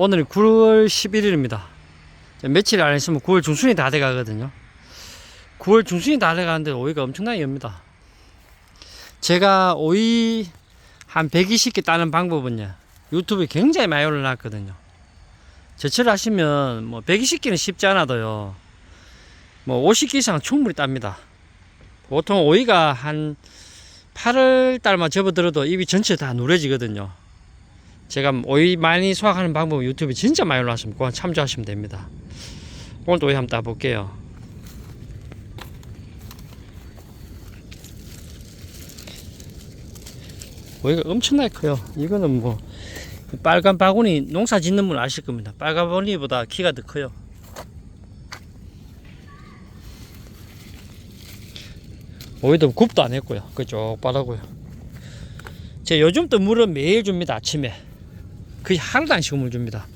오늘이 9월 11일입니다. 며칠 안 있으면 9월 중순이 다 돼 가거든요. 9월 중순이 다 돼 가는데 오이가 엄청나게 엽니다. 제가 오이 한 120개 따는 방법은요. 유튜브에 굉장히 많이 올려놨거든요. 제철 하시면 뭐 120개는 쉽지 않아도요. 뭐 50개 이상 충분히 땁니다. 보통 오이가 한 8월 달만 접어들어도 입이 전체 다 누래지거든요. 제가 오이 많이 수확하는 방법 유튜브에 진짜 많이 올라왔으면 그거 참조하시면 됩니다. 오늘도 오이 한번 따볼게요. 오이가 엄청나게 커요. 이거는 뭐 빨간 바구니 농사 짓는 분 아실 겁니다. 빨간 바구니보다 키가 더 커요. 오이도 굽도 안 했고요. 그쪽 바라고요. 제 요즘 또 물은 매일 줍니다. 아침에. 거의 하루도 안 쉬고 물 줍니다.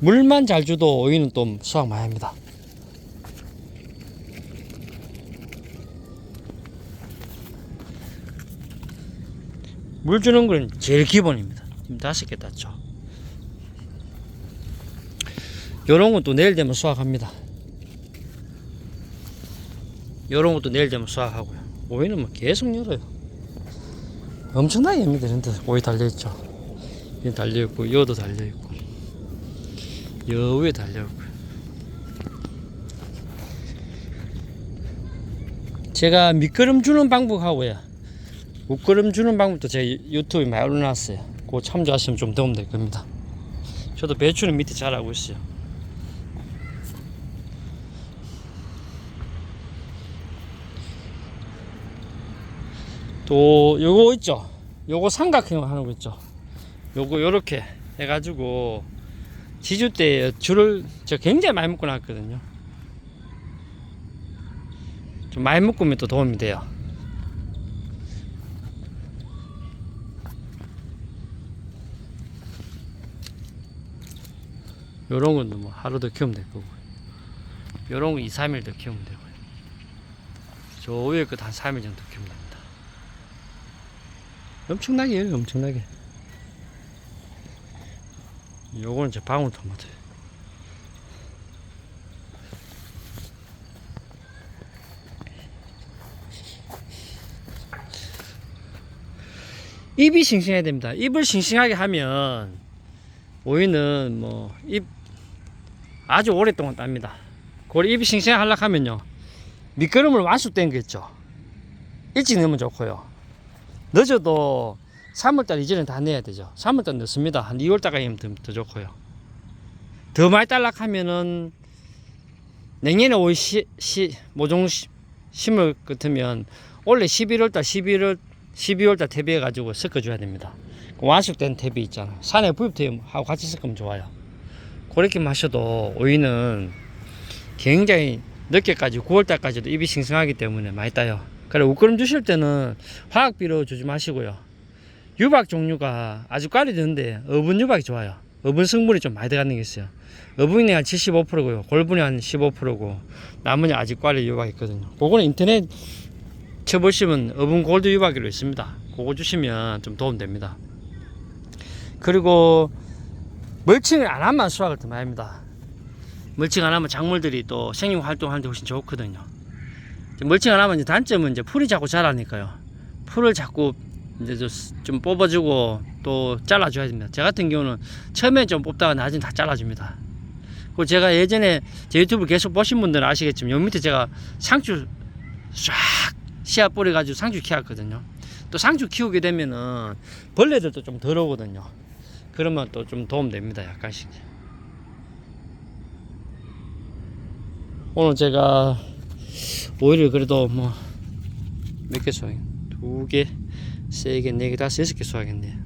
물만 잘 줘도 오이는 또 수확 많이 합니다. 물 주는 건 제일 기본입니다. 지금 다섯 개 땄죠. 요런 건 또 내일 되면 수확합니다. 요런 것도 내일 되면 수확하고요. 오이는 뭐 계속 열어요. 엄청나게 엽니다. 진짜 오이 달려있죠. 이 달려있고, 여도 달려있고, 여 위에 달려있고. 제가 밑거름 주는 방법하고요. 웃거름 주는 방법도 제 유튜브에 많이 올려놨어요. 그거 참조하시면 좀 도움 될 겁니다. 저도 배추는 밑에 잘하고 있어요. 또 요거 있죠? 요거 삼각형 하는 거 있죠? 요거 요렇게 해가지고 지주 때 줄을 저 굉장히 많이 묶어 놨거든요. 좀 많이 묶으면 또 도움이 돼요. 요런 건도 뭐 하루 더 키우면 될 거고 요런 거 2, 3일 더 키우면 되고요. 저 위에 거한 3일 정도 키우면 됩니다 엄청나게 해요 엄청나게. 요거는 제 방울토마토. 입이 싱싱해야 됩니다. 입을 싱싱하게 하면 오이는 뭐 입 아주 오랫동안 땁니다. 그걸 입이 싱싱하게 하려고 하면요. 밑거름을 거 있죠. 일찍 넣으면 좋고요 늦어도 3월달 이전에 다 내야 되죠. 3월달 늦습니다. 한 2월달까지면 더, 더 좋고요. 더 많이 딸락 하면은 내년에 오이 시, 시, 모종 시, 심을 같으면 원래 11월달, 11월, 12월달 퇴비해가지고 섞어줘야 됩니다. 그 완숙된 퇴비 있잖아. 산에 부입퇴비하고 같이 섞으면 좋아요. 그렇게 마셔도 오이는 굉장히 늦게까지 9월달까지도 입이 싱싱하기 때문에 많이 따요. 그래 옷걸음 주실 때는 화학비료 주지 마시고요. 유박 종류가 아주 깔이 드는데 어분 유박이 좋아요. 어분 성분이 좀 많이 들어가는 게 있어요. 어분이 한 75%고요. 골분이 한 15%고 나머지 아직 꽈리 유박이 있거든요. 그거는 인터넷 쳐보시면 어분 골드 유박이로 있습니다. 그거 주시면 좀 도움 됩니다. 그리고 멀칭을 안 하면 수확을 더 많이 합니다. 멀칭 안 하면 작물들이 또 생육 활동하는데 훨씬 좋거든요. 멀칭 안 하면 이제 단점은 이제 풀이 자꾸 자라니까요. 풀을 자꾸 이제 좀- 좀 뽑아주고 또 잘라줘야 됩니다. 저 같은 경우는 처음에 좀 뽑다가 나중에 다 잘라줍니다. 그리고 제가 예전에 제 유튜브 계속 보신 분들은 아시겠지만 요 밑에 제가 상추 쫙 씨앗 뿌려가지고 상추 키웠거든요. 또 상추 키우게 되면은 벌레들도 좀덜 오거든요. 그러면 또 좀 도움 됩니다. 약간씩. 오늘 제가 오이를 그래도 뭐 몇개 수확? 두 개, 세 개, 네 개, 다섯, 여섯 개 수확했네.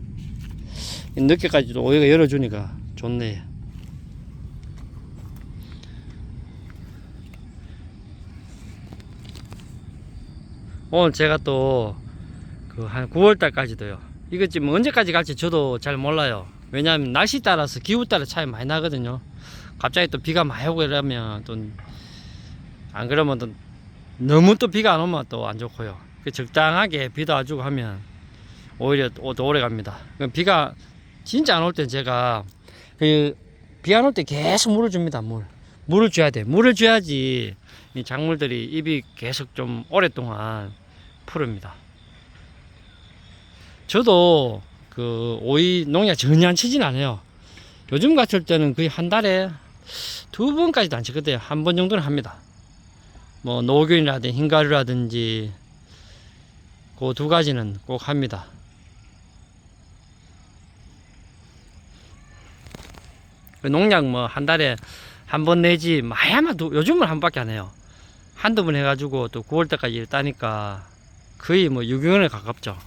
늦게까지도 오이가 열어주니까 좋네. 오늘 제가 또 그 한 9월 달까지도요. 이거 지금 언제까지 갈지 저도 잘 몰라요. 왜냐하면 날씨 따라서 기후 따라 차이 많이 나거든요. 갑자기 또 비가 많이 오고 이러면 또 안 그러면 또 너무 또 비가 안 오면 또 안 좋고요. 그 적당하게 비도 안 주고 하면 오히려 또 오래 갑니다. 그 비가 진짜 안올땐 제가 그 비 안 올 때 계속 물을 줍니다. 물. 물을 줘야 돼. 물을 줘야지 이 작물들이 잎이 계속 좀 오랫동안 푸릅니다. 저도 그 오이 농약 전혀 안 치진 않아요. 요즘 같을 때는 거의 한 달에 두 번까지도 안 치거든요. 한 번 정도는 합니다. 뭐 노균이라든지 흰가루라든지 그 두 가지는 꼭 합니다. 그 농약 뭐 한 달에 한 번 내지 마야마 두, 요즘은 한 번밖에 안 해요. 한두 번 해가지고 또 9월 때까지 일 따니까 거의 뭐 유기견에 가깝죠.